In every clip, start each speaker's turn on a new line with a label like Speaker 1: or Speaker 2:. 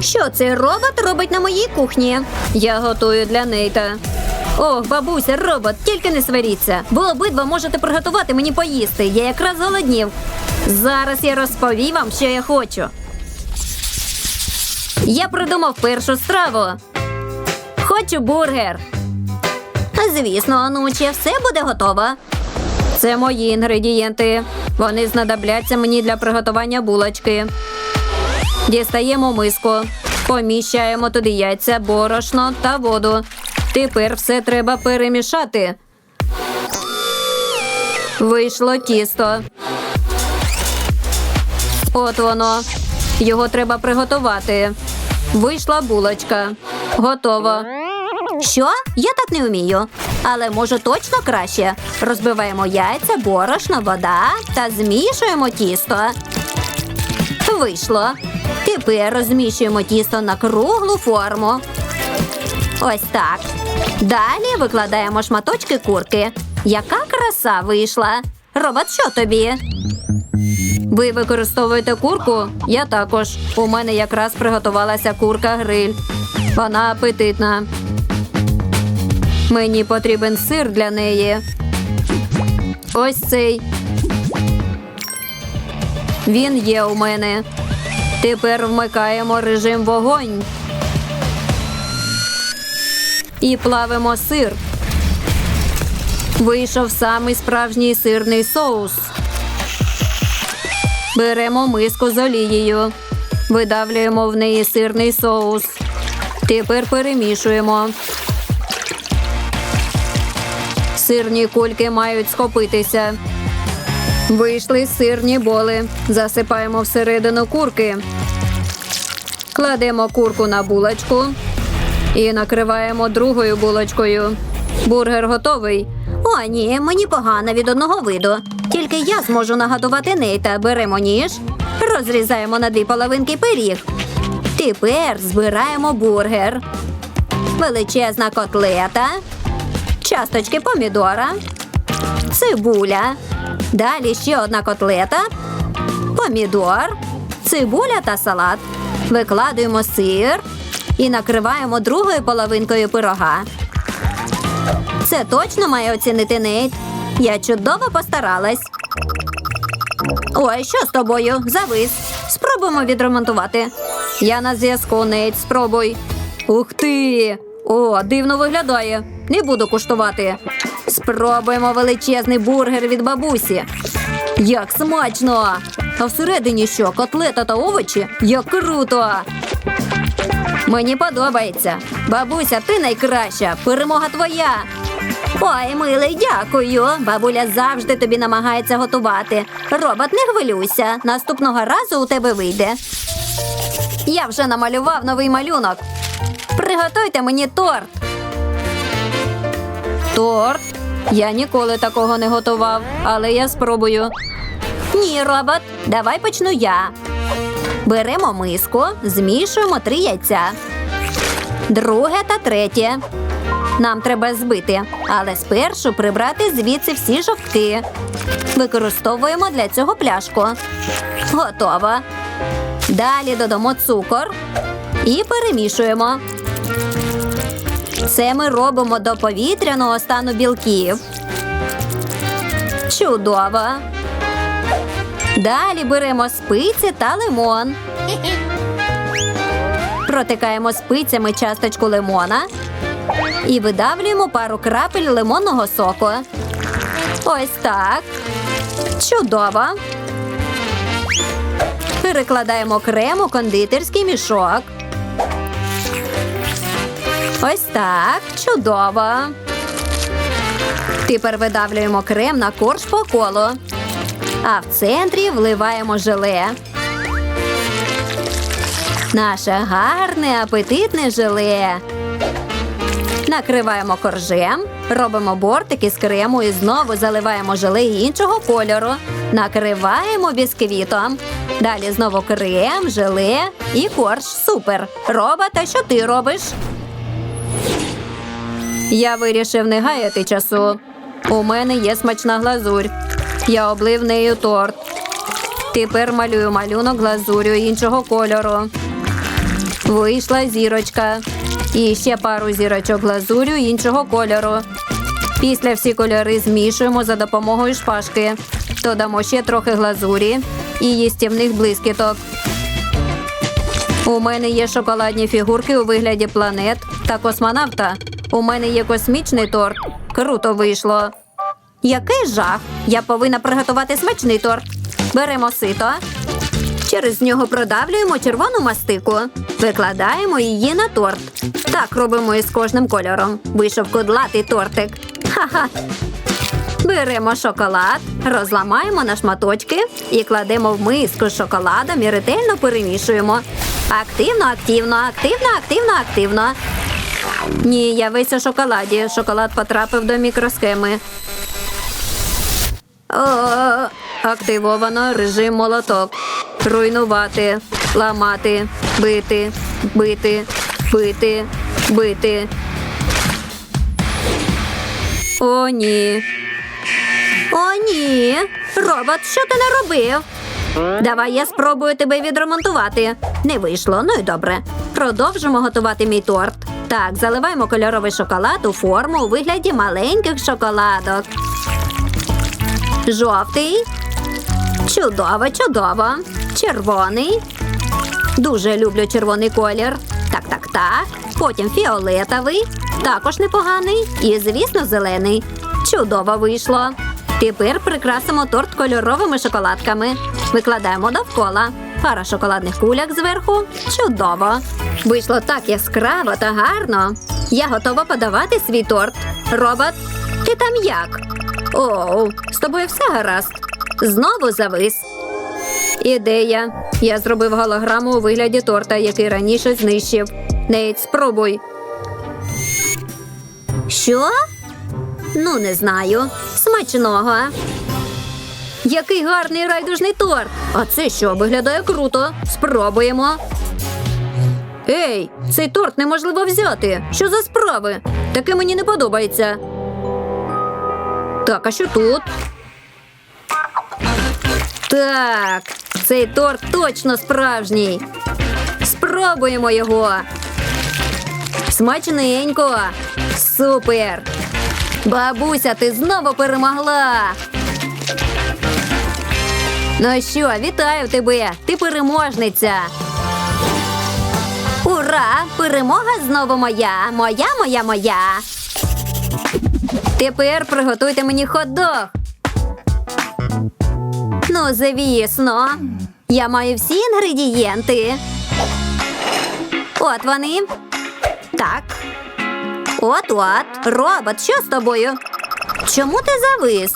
Speaker 1: Що цей робот робить на моїй кухні? Я готую для Нейта. Ох, бабуся, робот, тільки не сваріться. Ви обидва можете приготувати мені поїсти. Я якраз голоднів. Зараз я розповім вам, що я хочу. Я придумав першу страву. Хочу бургер. Звісно, онуче, все буде готово. Це мої інгредієнти. Вони знадобляться мені для приготування булочки. Дістаємо миску, поміщаємо туди яйця, борошно та воду. Тепер все треба перемішати. Вийшло тісто. От воно. Його треба приготувати. Вийшла булочка. Готово. Що? Я так не вмію. Але можу точно краще. Розбиваємо яйця, борошно, вода та змішуємо тісто. Вийшло. Тепер розміщуємо тісто на круглу форму. Ось так. Далі викладаємо шматочки курки. Яка краса вийшла? Робот, що тобі? Ви використовуєте курку? Я також. У мене якраз приготувалася курка гриль. Вона апетитна. Мені потрібен сир для неї. Ось цей. Він є у мене. Тепер вмикаємо режим вогонь. І плавимо сир. Вийшов самий справжній сирний соус. Беремо миску з олією. Видавлюємо в неї сирний соус. Тепер перемішуємо. Сирні кульки мають схопитися. Вийшли сирні боли. Засипаємо всередину курки. Кладемо курку на булочку і накриваємо другою булочкою. Бургер готовий. О, ні, мені погано від одного виду. Тільки я зможу нагадувати Нейта. Беремо ніж, розрізаємо на дві половинки пиріг. Тепер збираємо бургер. Величезна котлета, часточки помідора, цибуля. Далі ще одна котлета, помідор, цибуля та салат. Викладуємо сир і накриваємо другою половинкою пирога. Це точно має оцінити Нейт. Я чудово постаралась. Ой, що з тобою? Завис. Спробуємо відремонтувати. Я на зв'язку, Нейт, спробуй. Ух ти! О, дивно виглядає. Не буду куштувати. Спробуємо величезний бургер від бабусі. Як смачно! А всередині що, котлета та овочі? Як круто! Мені подобається. Бабуся, ти найкраща. Перемога твоя. Ой, милий, дякую. Бабуля завжди тобі намагається готувати. Робот, не хвилюйся. Наступного разу у тебе вийде. Я вже намалював новий малюнок. Приготуйте мені торт. Торт? Я ніколи такого не готував, але я спробую. Ні, робот, давай почну я. Беремо миску, змішуємо три яйця. Друге та третє. Нам треба збити, але спершу прибрати звідси всі жовтки. Використовуємо для цього пляшку. Готово. Далі додамо цукор і перемішуємо. Це ми робимо до повітряного стану білків. Чудово. Далі беремо спиці та лимон. Протикаємо спицями часточку лимона і видавлюємо пару крапель лимонного соку. Ось так. Чудово. Перекладаємо крем у кондитерський мішок. Ось так. Чудово. Тепер видавлюємо крем на корж по колу. А в центрі вливаємо желе. Наше гарне апетитне желе. Накриваємо коржем, робимо бортики з крему і знову заливаємо желе іншого кольору. Накриваємо бісквітом. Далі знову крем, желе і корж. Супер. Робота, що ти робиш? Я вирішив не гаяти часу. У мене є смачна глазурь. Я облив нею торт. Тепер малюю малюнок глазурю іншого кольору. Вийшла зірочка. І ще пару зірочок глазурю іншого кольору. Після всі кольори змішуємо за допомогою шпажки. Додамо ще трохи глазурі і їстівних блискіток. У мене є шоколадні фігурки у вигляді планет та космонавта. У мене є космічний торт. Круто вийшло. Який жах! Я повинна приготувати смачний торт. Беремо сито. Через нього продавлюємо червону мастику. Викладаємо її на торт. Так робимо із кожним кольором. Вийшов кудлатий тортик. Ха-ха. Беремо шоколад, розламаємо на шматочки і кладемо в миску з шоколадом і ретельно перемішуємо. Активно, активно, активно, активно, активно. Ні, я весь у шоколаді. Шоколад потрапив до мікросхеми. О, активовано режим молоток. Руйнувати, ламати, бити, бити, бити, бити. О, ні. О, ні. Робот, що ти наробив? Давай я спробую тебе відремонтувати. Не вийшло, ну і добре. Продовжимо готувати мій торт. Так, заливаємо кольоровий шоколад у форму у вигляді маленьких шоколадок. Жовтий. Чудово, чудово. Червоний. Дуже люблю червоний колір. Так, так, так. Потім фіолетовий. Також непоганий. І, звісно, зелений. Чудово вийшло. Тепер прикрасимо торт кольоровими шоколадками. Викладаємо довкола. Пара шоколадних куляк зверху. Чудово. Вийшло так яскраво та гарно. Я готова подавати свій торт. Робот, ти там як? Оу, з тобою все гаразд. Знову завис. Ідея. Я зробив голограму у вигляді торта, який раніше знищив. Нейт, спробуй. Що? Ну, не знаю. Смачного. Який гарний райдужний торт. А це що, виглядає круто. Спробуємо. Ей, цей торт неможливо взяти. Що за справи? Таке мені не подобається. Так, а що тут? Так, цей торт точно справжній. Спробуємо його. Смачненько. Супер. Бабуся, ти знову перемогла. Ну що, вітаю тебе! Ти переможниця. Ура! Перемога знову моя! Моя, моя, моя. Тепер приготуйте мені хот-дог. Ну, звісно. Я маю всі інгредієнти. От вони. Так. От-от. Робот, що з тобою? Чому ти завис?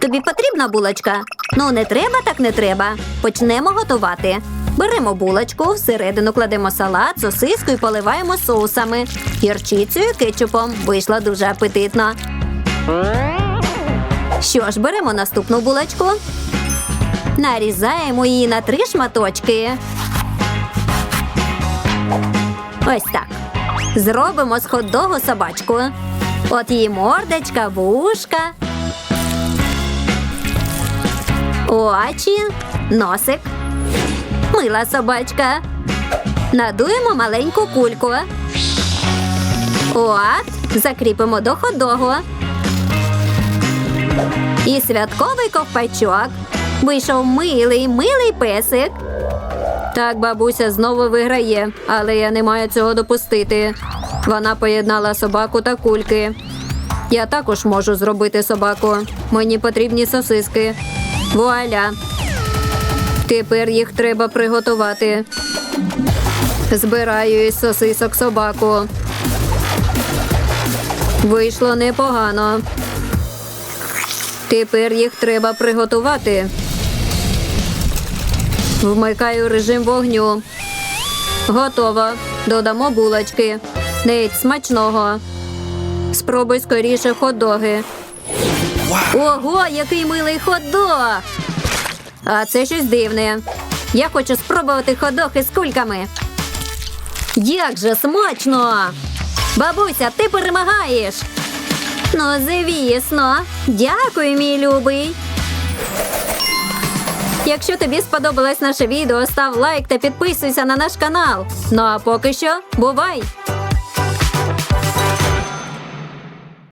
Speaker 1: Тобі потрібна булочка? Ну, не треба, так не треба. Почнемо готувати. Беремо булочку, всередину кладемо салат, сосиску і поливаємо соусами. Гірчицею, кетчупом. Вийшло дуже апетитно. Що ж, беремо наступну булочку. Нарізаємо її на три шматочки. Ось так. Зробимо з хот-догу собачку. От її мордочка, вушка. Очі, носик. Мила собачка. Надуємо маленьку кульку. От, закріпимо до хот-догу. І святковий ковпачок. Вийшов милий, милий песик. Так, бабуся знову виграє, але я не маю цього допустити. Вона поєднала собаку та кульки. Я також можу зробити собаку. Мені потрібні сосиски. Вуаля. Тепер їх треба приготувати. Збираю із сосисок собаку. Вийшло непогано. Тепер їх треба приготувати. Вмикаю режим вогню. Готово. Додамо булочки. Нейт смачного. Спробуй скоріше хот-доги. Ого, який милий хот-дог! А це щось дивне. Я хочу спробувати хот-дог із кульками. Як же смачно! Бабуся, ти перемагаєш. Ну, звісно. Дякую, мій любий. Якщо тобі сподобалось наше відео, став лайк та підписуйся на наш канал. Ну а поки що, бувай!